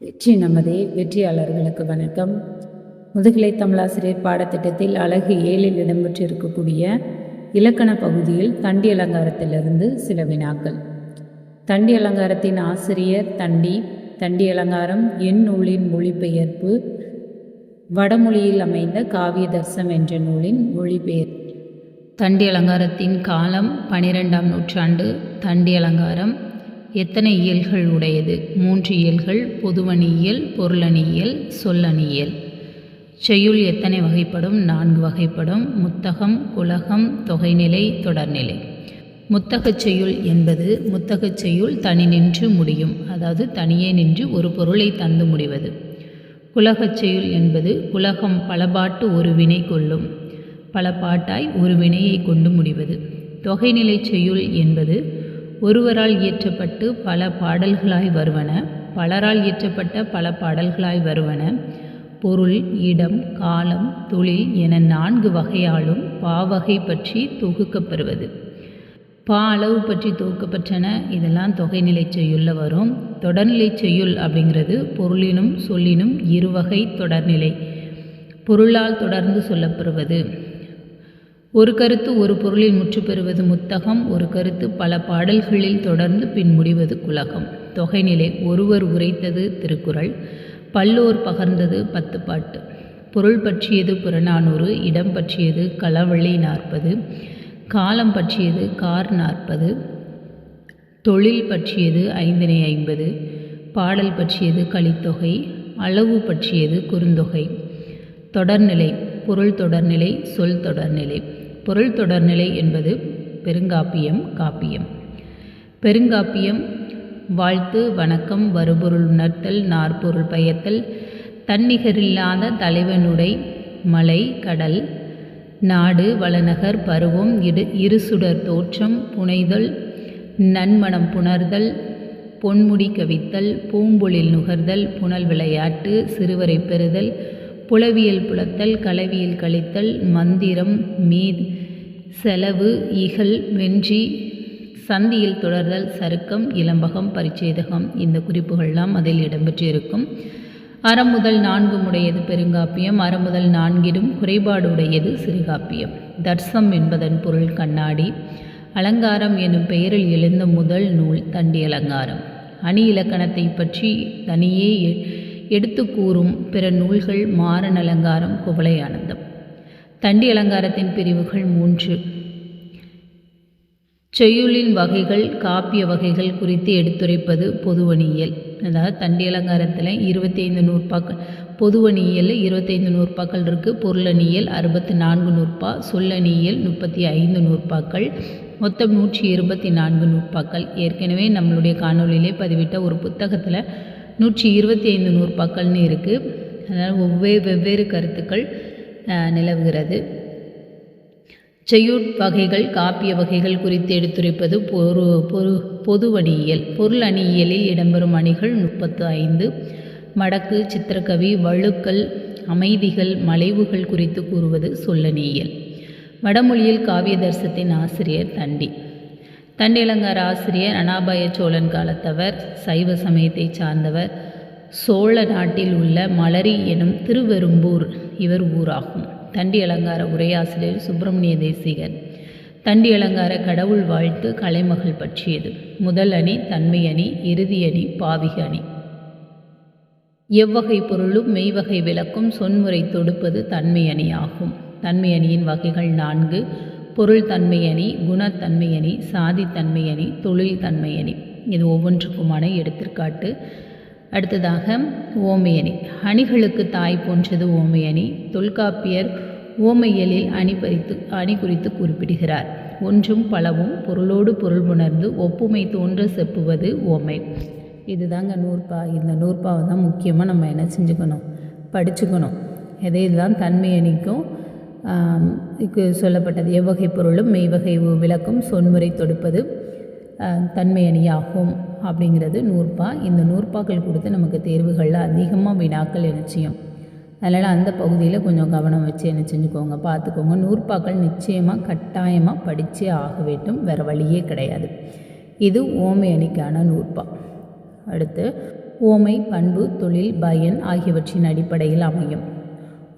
வெற்றி நமதே வெற்றியாளர்களுக்கு வணக்கம். முதுகலை தமிழாசிரியர் பாடத்திட்டத்தில் அழகு ஏழில் இடம்பெற்றிருக்கக்கூடிய இலக்கண பகுதியில் தண்டி அலங்காரத்திலிருந்து சில வினாக்கள். தண்டி அலங்காரத்தின் ஆசிரியர் தண்டி தண்டி அலங்காரம் என் நூலின் மொழிபெயர்ப்பு வடமொழியில் அமைந்த காவிய தர்சம் என்ற நூலின் மொழிபெயர்ப்பு தண்டி அலங்காரத்தின் காலம் பனிரெண்டாம் நூற்றாண்டு தண்டி அலங்காரம் எத்தனை இயல்கள் உடையது? மூன்று இயல்கள் பொதுவணியியல் பொருளணியியல் சொல்லணியியல். செய்யுள் எத்தனை வகைப்படும்? நான்கு வகைப்படும். முத்தகம் குலகம் தொகைநிலை தொடர்நிலை. முத்தகச் செய்யுள் என்பது முத்தகச் செய்யுள் தனி நின்று முடியும். அதாவது தனியே நின்று ஒரு பொருளை தந்து முடிவது. குலகச் செய்யுள் என்பது குலகம் பலபாட்டு ஒரு வினை கொள்ளும். பல பாட்டாய் ஒரு வினையை கொண்டு முடிவது. தொகைநிலை செய்யுள் என்பது ஒருவரால் இயற்றப்பட்டு பல பாடல்களாய் வருவன பலரால் இயற்றப்பட்ட பல பாடல்களாய் வருவன. பொருள் இடம் காலம் தொழில் என நான்கு வகையாலும் பாவகை பற்றி தொகுக்கப்பெறுவது. பா அளவு பற்றி தொகுக்கப்பட்டன இதெல்லாம் தொகைநிலை செய்யுள்ள வரும். தொடர்நிலை செய்யுள் அப்படிங்கிறது பொருளினும் சொல்லினும் இருவகை தொடர்நிலை. பொருளால் தொடர்ந்து சொல்லப்பெறுவது ஒரு கருத்து ஒரு பொருளில் முற்று பெறுவது முத்தகம் ஒரு கருத்து பல பாடல்களில் தொடர்ந்து பின் முடிவது குலகம். தொகைநிலை ஒருவர் உரைத்தது திருக்குறள் பல்லோர் பகர்ந்தது பத்து பாட்டு பொருள் பற்றியது புறநானூறு இடம் பற்றியது களவழி நாற்பது காலம் பற்றியது கார் நாற்பது தொழில் பற்றியது ஐந்தினை ஐம்பது பாடல் பற்றியது கலித்தொகை அளவு பற்றியது குறுந்தொகை. தொடர்நிலை பொருள் தொடர்நிலை சொல் தொடர்நிலை பொருள் தொடர்நிலை என்பது பெருங்காப்பியம் காப்பியம். பெருங்காப்பியம் வாழ்த்து வணக்கம் வருபொருள் உணர்த்தல் நாற்பொருள் பயத்தல் தன்னிகரில்லாத தலைவனுடை மலை கடல் நாடு வளநகர் பருவம் இடு இருசுடர் தோற்றம் புனைதல் நன்மணம் புணர்தல் பொன்முடி கவித்தல் பூம்பொழில் நுகர்தல் புனல் விளையாட்டு சிறுவரை பெறுதல் புலவியல் புலத்தல் கலவியல் கழித்தல் மந்திரம் மீத் செலவு இகல் வென்றி சந்தியில் தொடர்தல் சருக்கம் இளம்பகம் பரிச்சேதகம் இந்த குறிப்புகள்லாம் அதில் இடம்பெற்றிருக்கும். அறம் முதல் நான்கு உடையது பெருங்காப்பியம் அறம் முதல் நான்கிலும் குறைபாடு உடையது சிறுகாப்பியம். தர்சம் என்பதன் பொருள் கண்ணாடி அலங்காரம் எனும் பெயரில் எழுந்த முதல் நூல் தண்டி அலங்காரம் அணி இலக்கணத்தை பற்றி தனியே எடுத்து கூறும் பிற நூல்கள் மாறன் அலங்காரம் குவளை ஆனந்தம் தண்டி அலங்காரத்தின் பிரிவுகள் மூன்று. செய்யுளின் வகைகள் காப்பிய வகைகள் குறித்து எடுத்துரைப்பது பொதுவணியல் அதாவது தண்டி அலங்காரத்தில் இருபத்தி ஐந்து நூற்பாக்கள் பொதுவணியல் இருபத்தைந்து நூற்பாக்கள் இருக்குது பொருளணியல் அறுபத்தி நான்கு நூற்பா சொல்லணியல் முப்பத்தி ஐந்து நூற்பாக்கள் மொத்தம் நூற்றி இருபத்தி நான்கு நூற்பாக்கள். ஏற்கனவே நம்மளுடைய காணொலியிலே பதிவிட்ட ஒரு புத்தகத்தில் நூற்றி இருபத்தி ஐந்து நூற்பாக்கள்னு இருக்குது அதனால் ஒவ்வே வெவ்வேறு கருத்துக்கள் நிலவுகிறது. செய்யுட் வகைகள் காப்பிய வகைகள் குறித்து எடுத்துரைப்பது பொரு பொரு பொதுவணியியல் பொருள் அணியியலில் இடம்பெறும் அணிகள் முப்பத்து ஐந்து. மடக்கு சித்திரக்கவி வழுக்கல் அமைதிகள் மலைவுகள் குறித்து கூறுவது சொல்லணியியல். வடமொழியில் காவிய தர்சத்தின் ஆசிரியர் தண்டி. தண்டியலங்கார ஆசிரியர் அனாபாய சோழன் காலத்தவர் சைவ சமயத்தை சார்ந்தவர் சோழ நாட்டில் உள்ள மலரி எனும் திருவெரும்பூர் இவர் ஊராகும். தண்டி அலங்கார உரையாசிரியர் சுப்பிரமணிய தேசிகன். தண்டி அலங்கார கடவுள் வாழ்த்து கலைமகள் பற்றியது. முதல் அணி தன்மை அணி இறுதி அணி பாவிக அணி. எவ்வகை பொருளும் மெய்வகை விளக்கும் சொன்முறை தொடுப்பது தன்மை அணி ஆகும் தன்மை அணியின் வகைகள் நான்கு. பொருள் தன்மையணி குணத்தன்மையணி சாதித்தன்மையணி தொழில் தன்மையணி இது ஒவ்வொன்றுக்குமான எடுத்துக்காட்டு. அடுத்ததாக ஓமையணி. அணிகளுக்கு தாய் போன்றது ஓமையணி. தொல்காப்பியர் ஓமையலில் அணி பறித்து அணி குறித்து குறிப்பிடுகிறார். ஒன்றும் பலவும் பொருளோடு பொருள் உணர்ந்து ஒப்புமை தோன்ற செப்புவது ஓமை. இதுதாங்க நூற்பா. இந்த நூற்பாவை தான் முக்கியமாக நம்ம என்ன செஞ்சுக்கணும்? படிச்சுக்கணும். எதை இதுதான் தன்மையணிக்கும் சொல்லப்பட்டது எவ்வகை பொருளும் மெய்வகை விளக்கும் சொன்முறை தொடுப்பது தன்மை அணியாகும் அப்படிங்கிறது நூற்பா. இந்த நூற்பாக்கள் கொடுத்து நமக்கு தேர்வுகளில் அதிகமாக வினாக்கள் நிச்சயம் அதனால் அந்த பகுதியில் கொஞ்சம் கவனம் வச்சு என்ன செஞ்சுக்கோங்க பார்த்துக்கோங்க. நூற்பாக்கள் நிச்சயமாக கட்டாயமாக படித்தே ஆக வேண்டும் வேறு வழியே கிடையாது. இது ஓமை அணிக்கான நூற்பா. அடுத்து ஓமை பண்பு தொழில் பயன் ஆகியவற்றின் அடிப்படையில் அமையும்.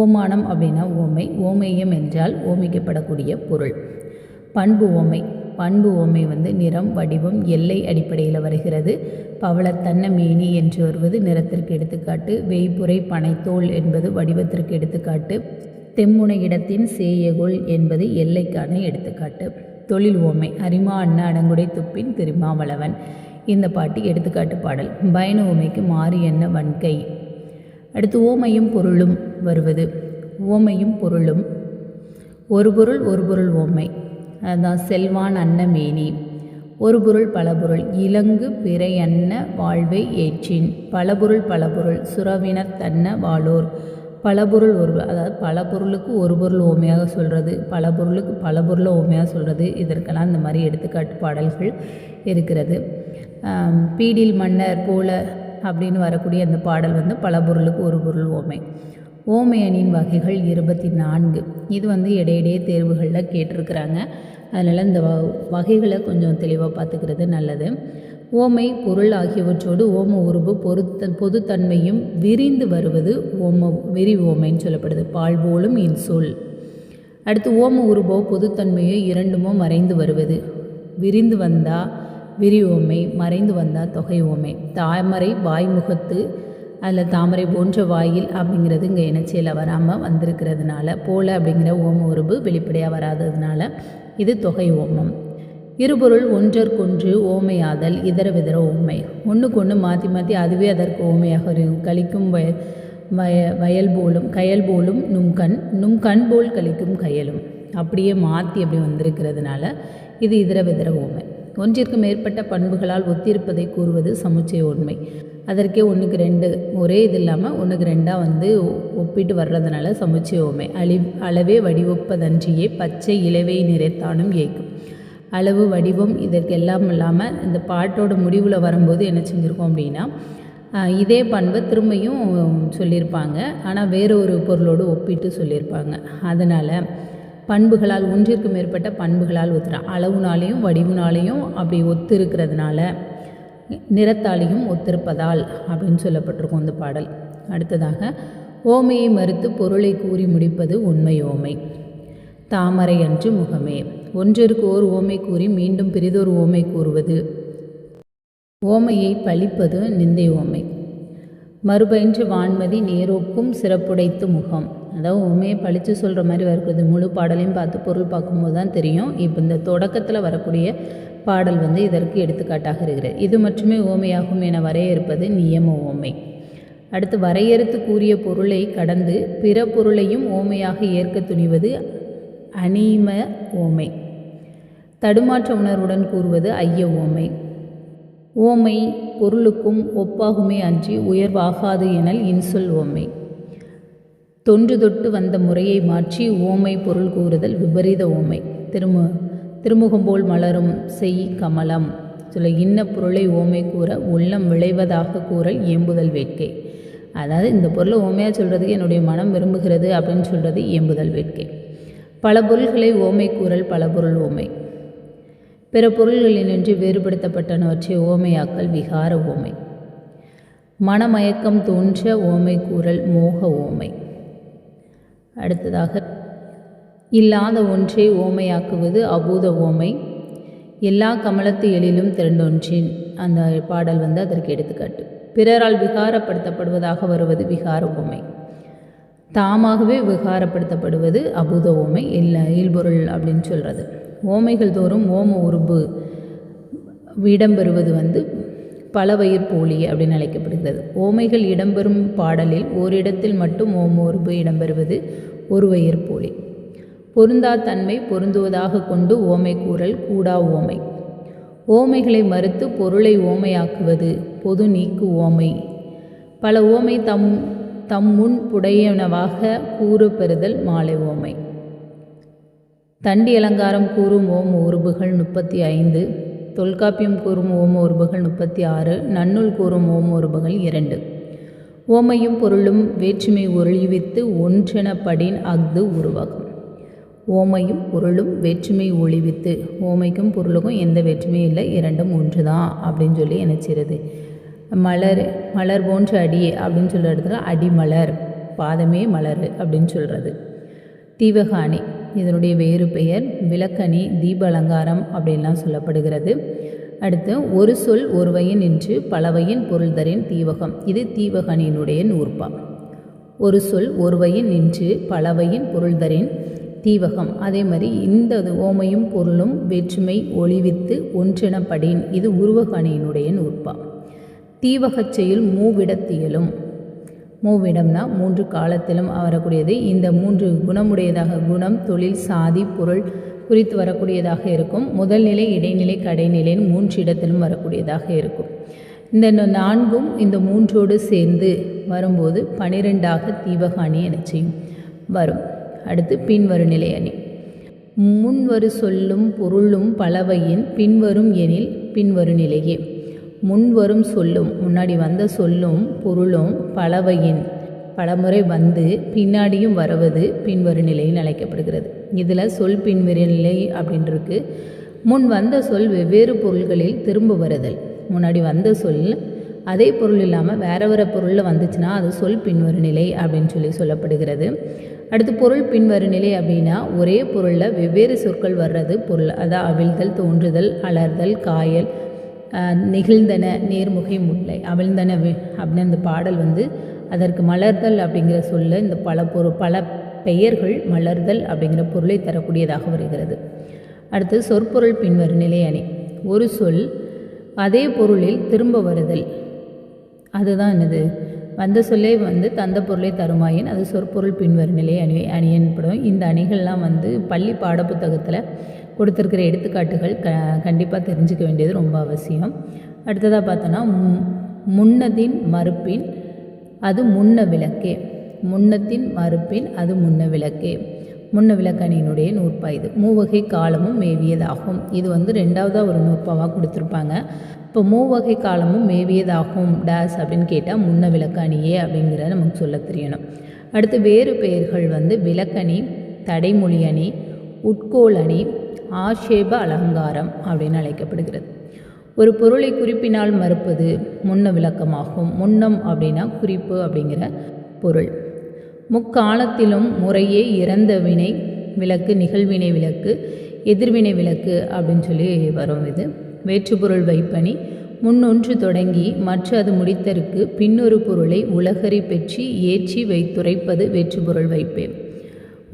ஓமானம் அப்படின்னா ஓமை ஓமேயம் என்றால் ஓமிக்கப்படக்கூடிய பொருள். பண்பு ஓமை பண்பு ஓமை வந்து நிறம் வடிவம் எல்லை அடிப்படையில் வருகிறது. பவளத்தன்ன மேனி என்று வருவது நிறத்திற்கு எடுத்துக்காட்டு. வேய்புரை பனைத்தோல் என்பது வடிவத்திற்கு எடுத்துக்காட்டு. தெம்முனை இடத்தின் சேயகோல் என்பது எல்லைக்கான எடுத்துக்காட்டு. தொழில் ஓமை அரிமா அண்ணா அடங்குடை துப்பின் திருமாவளவன். இந்த பாட்டு எடுத்துக்காட்டு பாடல். பயண ஓமைக்கு மாறி என்ன வன்கை. அடுத்து ஓமையும் பொருளும் வருவது. ஓமையும் பொருளும். ஒரு பொருள் ஒரு பொருள் ஓமை. அதுதான் செல்வான் அன்னமேனி ஒரு பொருள் பல பொருள். இலங்கு பிறை அன்ன வாழ்வை ஏற்றின். பல பலபொருள் பலபொருள் சுரவினர் தன்ன வாளோர் பல பொருள் ஒரு அதாவது பல பொருளுக்கு ஒரு பொருள் ஓமையாக சொல்கிறது பல பொருளுக்கு பல பொருளை ஓமையாக சொல்கிறது இதற்கெல்லாம் இந்த மாதிரி எடுத்துக்காட்டு பாடல்கள் இருக்கிறது. பீடில் மன்னர் போல அப்படின்னு வரக்கூடிய அந்த பாடல் வந்து பல பொருளுக்கு ஒரு பொருள் ஓமை. ஓமை அணியின் வகைகள் இருபத்தி நான்கு இது வந்து இடையிடையே தேர்வுகளில் கேட்டிருக்கிறாங்க. அதனால் இந்த வ- வகைகளை கொஞ்சம் தெளிவாக பார்த்துக்கிறது நல்லது. ஓமை பொருள் ஆகியவற்றோடு ஓம உருபு பொருத்த பொதுத்தன்மையும் விரிந்து வருவது ஓம விரி ஓமைன்னு சொல்லப்படுது. பால் போலும் இன்சொல் அடுத்து ஓம உருபோ பொதுத்தன்மையோ இரண்டுமோ மறைந்து வருவது. விரிந்து வந்தால் விரிவுமை மறைந்து வந்தால் தொகை ஓமை தாமரை வாய்முகத்து அதில் தாமரை போன்ற வாயில் அப்படிங்கிறது இங்கே இணைச்சியில் வராமல் வந்திருக்கிறதுனால போல அப்படிங்கிற ஓம உருபு வெளிப்படையாக வராததுனால இது தொகை ஓமம். இருபொருள் ஒன்றற்கொன்று ஓமையாதல் இதர விதர ஓமை. ஒன்றுக்கு ஒன்று மாற்றி மாற்றி அதுவே அதற்கு ஓமையாக இருக்கும் கழிக்கும் வய வய வயல் போலும் கயல் போலும் நும் கண் நும் கண் போல் கழிக்கும் கயலும். அப்படியே மாற்றி அப்படி வந்திருக்கிறதுனால இது இதர விதர ஓமை. ஒன்றிற்கு மேற்பட்ட பண்புகளால் ஒத்திருப்பதை கூறுவது சமுச்சய உண்மை அதற்கே ஒன்றுக்கு ரெண்டு ஒரே இது இல்லாமல் ஒன்றுக்கு ரெண்டாக வந்து ஒப்பிட்டு வர்றதுனால சமுச்சய உண்மை அளி அளவே வடிவொப்பதன்றியே பச்சை இலவை நிறைத்தானும் ஏய்க்கும். அளவு வடிவம் இதற்கெல்லாம் இல்லாமல் இந்த பாட்டோட முடிவில் வரும்போது என்ன செஞ்சுருக்கோம் அப்படின்னா இதே பண்பை திரும்பியும் சொல்லியிருப்பாங்க ஆனால் வேறு ஒரு பொருளோடு ஒப்பிட்டு சொல்லியிருப்பாங்க அதனால் பண்புகளால் ஒன்றிற்கு மேற்பட்ட பண்புகளால் ஒத்துற. அளவுனாலையும் வடிவுனாலேயும் அப்படி ஒத்து இருக்கிறதுனால நிறத்தாலையும் ஒத்திருப்பதால் அப்படின்னு சொல்லப்பட்டிருக்கும் இந்த பாடல். அடுத்ததாக ஓமையை மறுத்து பொருளை கூறி முடிப்பது உண்மை ஓமை. தாமரை அன்று முகமே. ஒன்றிற்கு ஓர் ஓமை கூறி மீண்டும் பிரிதொரு ஓமை கூறுவது. ஓமையை பழிப்பது நிந்தை ஓமை. மறுபயின்று வான்மதி நேரோக்கும் சிறப்புடைத்து முகம். அதாவது உண்மையை பழித்து சொல்கிற மாதிரி வருகிறது முழு பாடலையும் பார்த்து பொருள் பார்க்கும்போது தான் தெரியும். இப்போ இந்த தொடக்கத்தில் வரக்கூடிய பாடல் வந்து இதற்கு எடுத்துக்காட்டாக இருக்கிறது. இது மட்டுமே ஓமையாகும் என வரையறுப்பது நியம ஓமை. அடுத்து வரையறுத்து கூறிய பொருளை கடந்து பிற பொருளையும் ஓமையாக ஏற்க துணிவது அனீம ஓமை. தடுமாற்ற உணர்வுடன் கூறுவது ஐய ஓமை. ஓமை பொருளுக்கும் ஒப்பாகுமே அன்றி உயர்வாகாது எனல் இன்சொல் ஓமை. தொன்று தொட்டு வந்த முறையை மாற்றி ஓமை பொருள் கூறுதல் விபரீத ஓமை. திருமு திருமுகம்போல் மலரும் செய் கமலம். சில இன்ன பொருளை ஓமை கூற உள்ளம் விளைவதாக கூறல் ஏம்புதல் வேட்கை. அதாவது இந்த பொருளை ஓமையாக சொல்கிறதுக்கு என்னுடைய மனம் விரும்புகிறது அப்படின்னு சொல்கிறது ஏம்புதல் வேட்கை. பல பொருள்களை ஓமை கூறல் பல பொருள் ஓமை. பிற பொருள்களினின்று வேறுபடுத்தப்பட்டனவற்றை ஓமையாக்கல் விகார ஓமை. மனமயக்கம் தோன்ற ஓமை கூறல் மோக ஓமை. அடுத்ததாக இல்லாத ஒன்றை ஓமையாக்குவது அபூத ஓமை. எல்லா கமலத்து எழிலும் திரண்டொன்றின் அந்த பாடல் வந்து அதற்கு எடுத்துக்காட்டு. பிறரால் விகாரப்படுத்தப்படுவதாக வருவது விகார ஓமை. தாமாகவே விகாரப்படுத்தப்படுவது அபூத ஓமை. இல்லை இயல்பொருள் அப்படின்னு சொல்கிறது ஓமைகள் தோறும் ஓம உருபு இடம்பெறுவது வந்து பலவயிர் போலி அப்படின்னு அழைக்கப்படுகிறது. ஓமைகள் இடம்பெறும் பாடலில் ஓரிடத்தில் மட்டும் ஓம இடம்பெறுவது ஒரு வயிர் போலி. பொருந்தா தன்மை பொருந்துவதாக கொண்டு ஓமை கூறல் கூடா ஓமை. ஓமைகளை மறுத்து பொருளை ஓமையாக்குவது பொது நீக்கு ஓமை. பல ஓமை தம் தம் முன் புடையனவாக கூறு பெறுதல் மாலை ஓமை. தண்டி அலங்காரம் கூறும் ஓம உருபுகள் முப்பத்தி ஐந்து. தொல்காப்பியம் கூறும் ஓம உருபுகள் முப்பத்தி ஆறு நன்னூல் கூறும் ஓம உருபுகள் இரண்டு. ஓமையும் பொருளும் வேற்றுமை ஒளிவித்து ஒன்றெனப்படின் அஃது உருவாகும். ஓமையும் பொருளும் வேற்றுமை ஒளிவித்து ஓமைக்கும் பொருளுக்கும் எந்த வேற்றுமையும் இல்லை இரண்டும் ஒன்று தான் அப்படின்னு சொல்லி நினச்சிருது மலர் மலர் போன்ற அடியே அப்படின்னு சொல்கிற இடத்துல அடிமலர் பாதமே மலர் அப்படின்னு சொல்கிறது தீவகாணி இதனுடைய வேறு பெயர் விளக்கணி தீப அலங்காரம் அப்படின்லாம் சொல்லப்படுகிறது. அடுத்து ஒரு சொல் ஒருவையின் என்று பலவையின் பொருள் தரின் தீவகம். இது தீவகனியினுடைய நூற்பா. ஒரு சொல் ஒருவையின் நின்று பலவையின் பொருள் தரின் தீவகம். அதே மாதிரி இந்த ஓமையும் பொருளும் வேற்றுமை ஒளிவித்து ஒன்றெனப்படின். இது உருவகணியினுடைய நூற்பா. தீவகச் செயல் மூவிடத்தியலும் மூவிடம்னா மூன்று காலத்திலும் வரக்கூடியது. இந்த மூன்று குணமுடையதாக குணம் தொழில் சாதி பொருள் குறித்து வரக்கூடியதாக இருக்கும். முதல் நிலை இடைநிலை கடைநிலைன்னு மூன்று இடத்திலும் வரக்கூடியதாக இருக்கும். இந்த நான்கும் இந்த மூன்றோடு சேர்ந்து வரும்போது பனிரெண்டாக தீபகாணி அணி என செய்யும். வரும். அடுத்து பின்வரும் நிலை அணி. முன்வரு சொல்லும் பொருளும் பலவையின் பின்வரும் எனில் பின்வரும் நிலையே முன்வரும் சொல்லும் முன்னாடி வந்த சொல்லும் பொருளும் பலவையின் பலமுறை வந்து பின்னாடியும் வருவது பின்வரும் நிலையில் அழைக்கப்படுகிறது. இதில் சொல் பின்வரும் நிலை அப்படின்றிருக்கு. முன் வந்த சொல் வெவ்வேறு பொருள்களில் திரும்ப வருதல். முன்னாடி வந்த சொல் அதே பொருள் இல்லாமல் வேற வேறு பொருளில் வந்துச்சுன்னா அது சொல் பின்வரும் நிலை அப்படின்னு சொல்லி சொல்லப்படுகிறது. அடுத்து பொருள் பின்வரும் நிலை அப்படின்னா ஒரே பொருளில் வெவ்வேறு சொற்கள் வர்றது பொருள். அதான் அவிழ்தல் தோன்றுதல் அலர்தல் காயல் நிகழ்ந்தன நேர்முகை முல்லை அவிழ்ந்தன அப்படின்னு அந்த பாடல் வந்து அதற்கு மலர்தல் அப்படிங்கிற சொல்ல இந்த பல பொருள் பல பெயர்கள் மலர்தல் அப்படிங்கிற பொருளை தரக்கூடியதாக வருகிறது. அடுத்து சொற்பொருள் பின்வரும் நிலை அணி ஒரு சொல் அதே பொருளில் திரும்ப வருதல். அதுதான் என்னது? வந்த சொல்லே வந்து தந்த பொருளை தருமாயின் அது சொற்பொருள் பின்வரும் நிலை அணி அணியன்படும். இந்த அணிகள்லாம் வந்து பள்ளி பாடப்புத்தகத்தில் கொடுத்துருக்கிற எடுத்துக்காட்டுகள் க கண்டிப்பாக தெரிஞ்சுக்க வேண்டியது ரொம்ப அவசியம். அடுத்ததாக பார்த்தோன்னா முன்னதின் மறுப்பின் அது முன்ன விளக்கே. முன்னத்தின் மறுப்பின் அது முன்ன விளக்கே. முன்ன விளக்கணியினுடைய நூற்பா இது. மூவகை காலமும் மேவியதாகும். இது வந்து ரெண்டாவதாக ஒரு நூற்பாவாக கொடுத்துருப்பாங்க. இப்போ மூவகை காலமும் மேவியதாகும் டேஸ் அப்படின்னு கேட்டால் முன்ன விளக்கணியே அப்படிங்கிறத நமக்கு சொல்ல தெரியணும். அடுத்து வேறு பெயர்கள் வந்து விளக்கணி தடைமொழி அணி உட்கோள் அணி ஆட்சேப அலங்காரம் அப்படின்னு அழைக்கப்படுகிறது. ஒரு பொருளை குறிப்பினால் மறுப்பது முன்ன விளக்கமாகும். முன்னம் அப்படின்னா குறிப்பு அப்படிங்கிற பொருள். முக்காலத்திலும் முறையே இறந்த வினை விளக்கு நிகழ்வினை விளக்கு எதிர்வினை விளக்கு அப்படின்னு சொல்லி வரும் இது. வேற்றுப்பொருள் வைப்பணி. முன்னொன்று தொடங்கி மற்ற அது முடித்தற்கு பின்னொரு பொருளை உலகறி பெற்றி ஏற்றி வைத்துரைப்பது வேற்றுப்பொருள் வைப்பேன்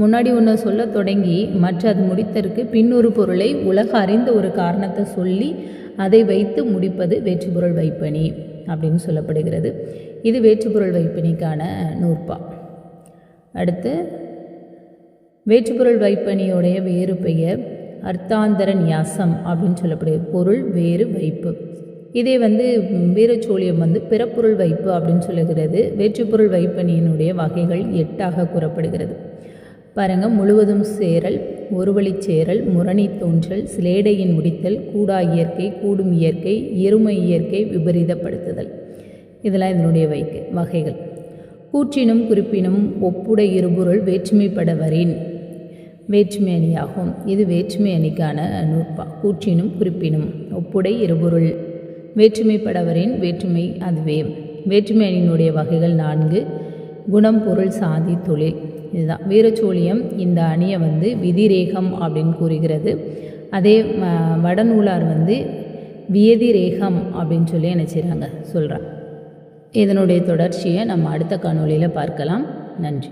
முன்னாடி ஒன்று சொல்ல தொடங்கி மற்ற அது முடித்தற்கு பின்னொரு பொருளை உலக அறிந்த ஒரு காரணத்தை சொல்லி அதை வைத்து முடிப்பது வேற்றுப்பொருள் வைப்பணி அப்படின்னு சொல்லப்படுகிறது. இது வேற்றுப்பொருள் வைப்பணிக்கான நூற்பா. அடுத்து வேற்றுப்பொருள் வைப்பணியோடைய வேறு பெயர் அர்த்தாந்தர நியாசம் அப்படின்னு சொல்லப்படுது பொருள் வேறு வைப்பு. இதே வந்து வீரச்சோழியம் வந்து பிறப்பொருள் வைப்பு அப்படின்னு சொல்லுகிறது. வேற்றுப்பொருள் வைப்பணியினுடைய வகைகள் எட்டாக கூறப்படுகிறது. பாருங்கள் முழுவதும் சேரல் ஒருவழி சேரல் முரணி தோன்றல் சிலேடையின் முடித்தல் கூடா இயற்கை கூடும் இயற்கை இருமை இயற்கை விபரீதப்படுத்துதல். இதெல்லாம் இதனுடைய வைக்கு வகைகள். கூற்றினும் குறிப்பினும் ஒப்புட இருபொருள் வேற்றுமைப்பட வரின் வேற்றுமை அணியாகும். இது வேற்றுமை அணிக்கான நூற்பா. கூற்றினும் குறிப்பினும் ஒப்புடை இருபொருள் வேற்றுமைப்படவரின் வேற்றுமை அதுவே. வேற்றுமை அணியினுடைய வகைகள் நான்கு. குணம் பொருள் சாதி தொழில். இதுதான். வீரச்சோழியம் இந்த அணியை வந்து விதிரேகம் அப்படின்னு கூறுகிறது. அதே வடநூலார் வந்து வியதிரேகம் அப்படின்னு சொல்லி என்ன செய்கிறாங்க சொல்கிறான் இதனுடைய தொடர்ச்சியை நம்ம அடுத்த காணொலியில் பார்க்கலாம். நன்றி.